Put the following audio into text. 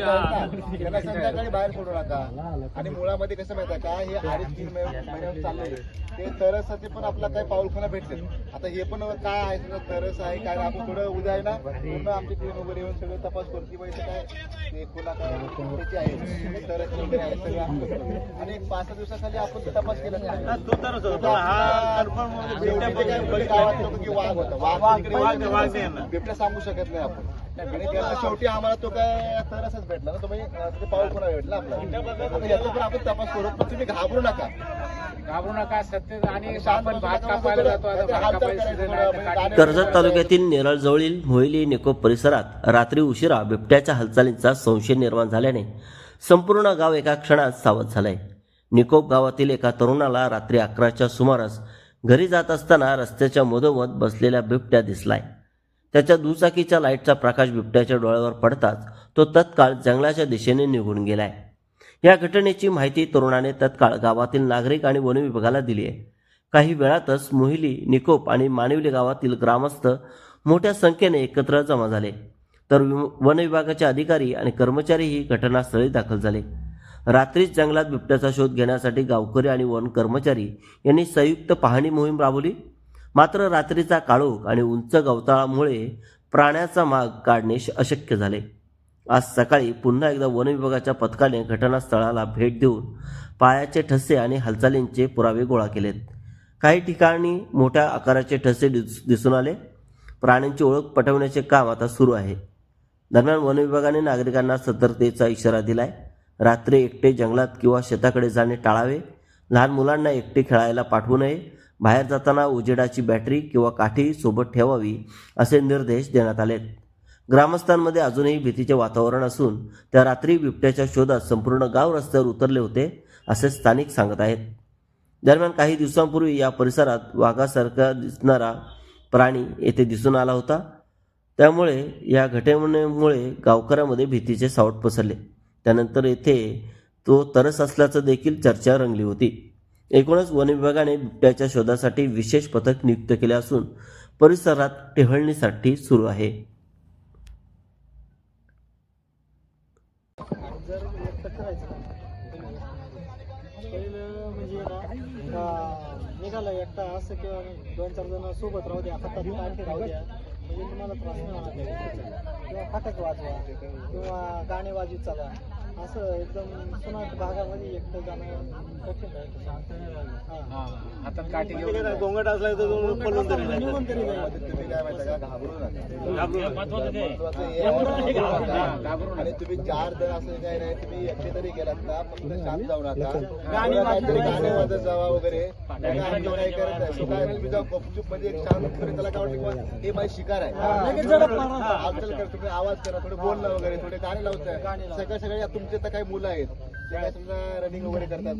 त्यांना संध्याकाळी बाहेर सोडू नका. आणि मुळामध्ये कसं माहिती का? हे अडीच तीन महिने- महिन्यावर चाललेले ते तरसाठी पण आपला काही पाऊलखाना भेटले आता हे पण काय आहे सगळं? तरस आहे काय आपण थोडं उद्या आहे ना पूर्ण आमची टीम वगैरे येऊन सगळं तपास करतो इथं काय ते कोणा काय त्याची आहे. तरस वगैरे आहे सगळं. आणि एक पाच सहा दिवसाखाली आपण ते तपास केला गावात लोकं की वाघ होता. वाघ बिबट्या सांगू शकत नाही आपण. आणि त्याला शेवटी आम्हाला तो काय तरसच भेटला ना. तो म्हणजे पाऊल पुन्हा भेटला आपला याचा पण आपण तपास करू. पण तुम्ही घाबरू नका. घाबरू नका. आणि आपण भात कापायला जातो आता भात सीझन आहे, तर कर्जत तालुक्यातील नेरळजवळील मोहिली निकोप परिसरात रात्री उशिरा बिबट्याच्या हालचालींचा संशय निर्माण झाल्याने संपूर्ण गाव एका क्षणात सावध झालंय. निकोप गावातील एका तरुणाला रात्री अकराच्या सुमारास घरी जात असताना रस्त्याच्या मधोमध बसलेला बिबट्या दिसलाय. त्याच्या दुचाकीच्या लाईटचा प्रकाश बिबट्याच्या डोळ्यावर पडताच तो तत्काळ जंगलाच्या दिशेने निघून गेलाय. या घटनेची माहिती तरुणाने तत्काळ गावातील नागरिक आणि वन विभागाला दिली आहे. काही वेळातच मोहिली निकोप आणि मानिवली गावातील ग्रामस्थ मोठ्या संख्येने एकत्र जमा झाले. तर वन विभागाचे अधिकारी आणि कर्मचारीही घटनास्थळी दाखल झाले. रात्रीच जंगलात बिबट्याचा शोध घेण्यासाठी गावकरी आणि वन कर्मचारी यांनी संयुक्त पाहणी मोहीम राबवली. मात्र रात्रीचा काळोख आणि उंच गवताळामुळे प्राण्याचा माग काढणे श- अशक्य झाले. आज सकाळी पुन्हा एकदा वन विभागाच्या पथकाने घटनास्थळाला भेट देऊन पायाचे ठसे आणि हालचालींचे पुरावे गोळा केलेत. काही ठिकाणी मोठ्या आकाराचे ठसे दिस दिसून आले. प्राण्यांची ओळख पटवण्याचे काम आता सुरू आहे. दरम्यान वन विभागाने नागरिकांना सतर्कतेचा इशारा दिलाय. रात्री एकटे जंगलात किंवा शेताकडे जाणे टाळावे. लहान मुलांना एकटे खेळायला पाठवू नये. बाहेर जाताना उजेडाची बॅटरी किंवा काठी सोबत ठेवावी असे निर्देश देण्यात आलेत. ग्रामस्थांमध्ये अजूनही भीतीचे वातावरण असून त्या रात्री बिबट्याच्या शोधात संपूर्ण गाव रस्त्यावर उतरले होते असे स्थानिक सांगत आहेत. दरम्यान काही दिवसांपूर्वी या परिसरात वाघासारखा दिसणारा प्राणी येथे दिसून आला होता. त्यामुळे या घटनेमुळे गावकऱ्यामध्ये भीतीचे सावट पसरले. त्यानंतर येथे तो तरस असल्याचं देखील चर्चा रंगली होती. एकूणच वन विभागाने बिबट्याच्या शोधासाठी विशेष पथक नियुक्त केले असून परिसरात टेहळणीसाठी सुरू आहे. जर व्यक्त करायचं पहिलं म्हणजे ना निघाला एकटा असं किंवा दोन चार जण सोबत राहू द्या हातात आणखी राहू द्या म्हणजे तुम्हाला त्रास नाही होणार. किंवा फटाके वाजवा किंवा गाणे वाजवीत चला असं एकदम सुनाट भागामध्ये एकटं जाणं कठीण आहे. हातात घेऊन गोंगट असला तर निघून तरी जाईल. तुम्ही काय माहिती का? घाबरू नका. आहे. आणि तुम्ही चार जण असं काय नाही तुम्ही एकटे तरी गेलात ना फक्त शांत जाऊ नका गाणी काहीतरी वाजत जावा वगैरे. नाही का आमचं काही करत काय तुम्ही जाऊ गपचूपमध्ये एक शांत करून त्याला काय वाटतं हे माझी शिकार आहे. हा, हालचाल करा तुम्ही आवाज करा थोडं बोलणं वगैरे थोडे गाणे लावताय. सगळे सगळे तुमचे तर काही मुलं आहेत. काय रनिंग वगैरे करतात